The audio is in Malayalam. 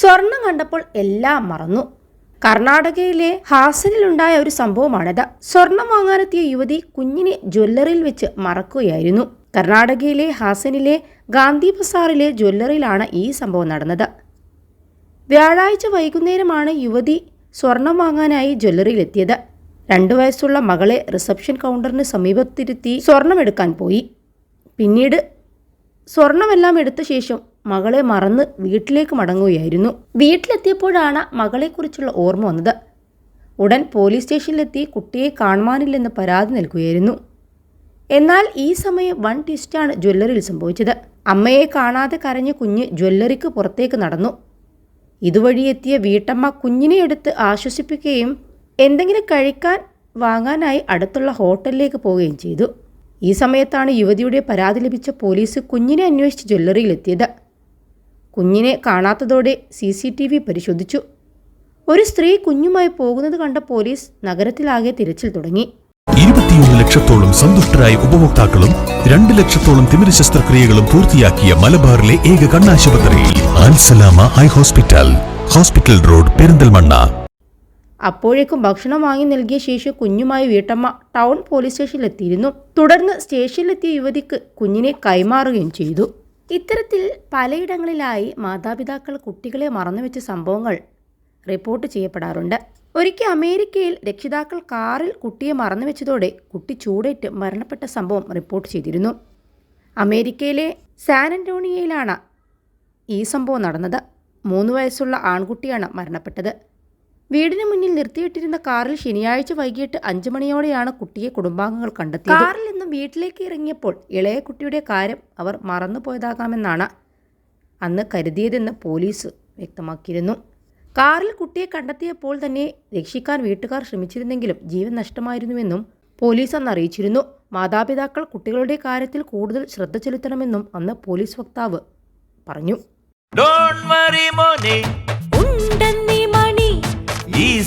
സ്വർണം കണ്ടപ്പോൾ എല്ലാം മറന്നു. കർണാടകയിലെ ഹാസനിലുണ്ടായ ഒരു സംഭവമാണിത്. സ്വർണം വാങ്ങാനെത്തിയ യുവതി കുഞ്ഞിനെ ജ്വല്ലറിയിൽ വെച്ച് മറക്കുകയായിരുന്നു. കർണാടകയിലെ ഹാസനിലെ ഗാന്ധി ബസാറിലെ ജ്വല്ലറിയിലാണ് ഈ സംഭവം നടന്നത്. വ്യാഴാഴ്ച വൈകുന്നേരമാണ് യുവതി സ്വർണം വാങ്ങാനായി ജ്വല്ലറിയിലെത്തിയത്. രണ്ടു വയസ്സുള്ള മകളെ റിസപ്ഷൻ കൗണ്ടറിന് സമീപത്തിരുത്തി സ്വർണമെടുക്കാൻ പോയി. പിന്നീട് സ്വർണമെല്ലാം എടുത്ത ശേഷം മകളെ മറന്ന് വീട്ടിലേക്ക് മടങ്ങുകയായിരുന്നു. വീട്ടിലെത്തിയപ്പോഴാണ് മകളെക്കുറിച്ചുള്ള ഓർമ്മ വന്നത്. ഉടൻ പോലീസ് സ്റ്റേഷനിലെത്തി കുട്ടിയെ കാണുവാനില്ലെന്ന് പരാതി നൽകുകയായിരുന്നു. എന്നാൽ ഈ സമയം വൺ ട്വിസ്റ്റാണ് ജ്വല്ലറിയിൽ സംഭവിച്ചത്. അമ്മയെ കാണാതെ കരഞ്ഞ കുഞ്ഞ് ജ്വല്ലറിക്ക് പുറത്തേക്ക് നടന്നു. ഇതുവഴി എത്തിയ വീട്ടമ്മ കുഞ്ഞിനെ എടുത്ത് ആശ്വസിപ്പിക്കുകയും എന്തെങ്കിലും കഴിക്കാൻ വാങ്ങാനായി അടുത്തുള്ള ഹോട്ടലിലേക്ക് പോവുകയും ചെയ്തു. ഈ സമയത്താണ് യുവതിയുടെ പരാതി ലഭിച്ച പോലീസ് കുഞ്ഞിനെ അന്വേഷിച്ച് ജ്വല്ലറിയിലെത്തിയത്. കുഞ്ഞിനെ കാണാത്തതോടെ സി സി ടി വി പരിശോധിച്ചു. ഒരു സ്ത്രീ കുഞ്ഞുമായി പോകുന്നത് കണ്ട പോലീസ് നഗരത്തിലാകെ തിരച്ചിൽ തുടങ്ങി. ഇരുപത്തിയൊന്ന് ലക്ഷത്തോളം സന്തുഷ്ടരായ ഉപഭോക്താക്കളും രണ്ട് ലക്ഷത്തോളം തിമിര ശസ്ത്രക്രിയകളും പൂർത്തിയാക്കിയ മലബാറിലെ ഏക കണ്ണാശുപത്രി Al Salama eye hospital hospital road Perinthalmanna. അപ്പോഴേക്കും ഭക്ഷണം വാങ്ങി നൽകിയ ശേഷം കുഞ്ഞുമായി വീട്ടമ്മ ടൗൺ പോലീസ് സ്റ്റേഷനിലെത്തിയിരുന്നു. തുടർന്ന് സ്റ്റേഷനിലെത്തിയ യുവതിക്ക് കുഞ്ഞിനെ കൈമാറുകയും ചെയ്തു. ഇത്തരത്തിൽ പലയിടങ്ങളിലായി മാതാപിതാക്കൾ കുട്ടികളെ മറന്നുവെച്ച സംഭവങ്ങൾ റിപ്പോർട്ട് ചെയ്യപ്പെടാറുണ്ട്. ഒരിക്കൽ അമേരിക്കയിൽ രക്ഷിതാക്കൾ കാറിൽ കുട്ടിയെ മറന്നുവെച്ചതോടെ കുട്ടി ചൂടേറ്റ് മരണപ്പെട്ട സംഭവം റിപ്പോർട്ട് ചെയ്തിരുന്നു. അമേരിക്കയിലെ സാൻ അന്റോണിയയിലാണ് ഈ സംഭവം നടന്നത്. മൂന്ന് വയസ്സുള്ള ആൺകുട്ടിയാണ് മരണപ്പെട്ടത്. വീടിന് മുന്നിൽ നിർത്തിയിട്ടിരുന്ന കാറിൽ ശനിയാഴ്ച വൈകിട്ട് അഞ്ചു മണിയോടെയാണ് കുട്ടിയെ കുടുംബാംഗങ്ങൾ കണ്ടെത്തിയത്. കാറിൽ നിന്നും വീട്ടിലേക്ക് ഇറങ്ങിയപ്പോൾ ഇളയ കുട്ടിയുടെ കാര്യം അവർ മറന്നുപോയതാകാമെന്നാണ് അന്ന് കരുതിയതെന്ന് പോലീസ് വ്യക്തമാക്കിയിരുന്നു. കാറിൽ കുട്ടിയെ കണ്ടെത്തിയപ്പോൾ തന്നെ രക്ഷിക്കാൻ വീട്ടുകാർ ശ്രമിച്ചിരുന്നെങ്കിലും ജീവൻ നഷ്ടമായിരുന്നുവെന്നും പോലീസ് അന്ന് അറിയിച്ചിരുന്നു. മാതാപിതാക്കൾ കുട്ടികളുടെ കാര്യത്തിൽ കൂടുതൽ ശ്രദ്ധ ചെലുത്തണമെന്നും അന്ന് പോലീസ് വക്താവ് പറഞ്ഞു.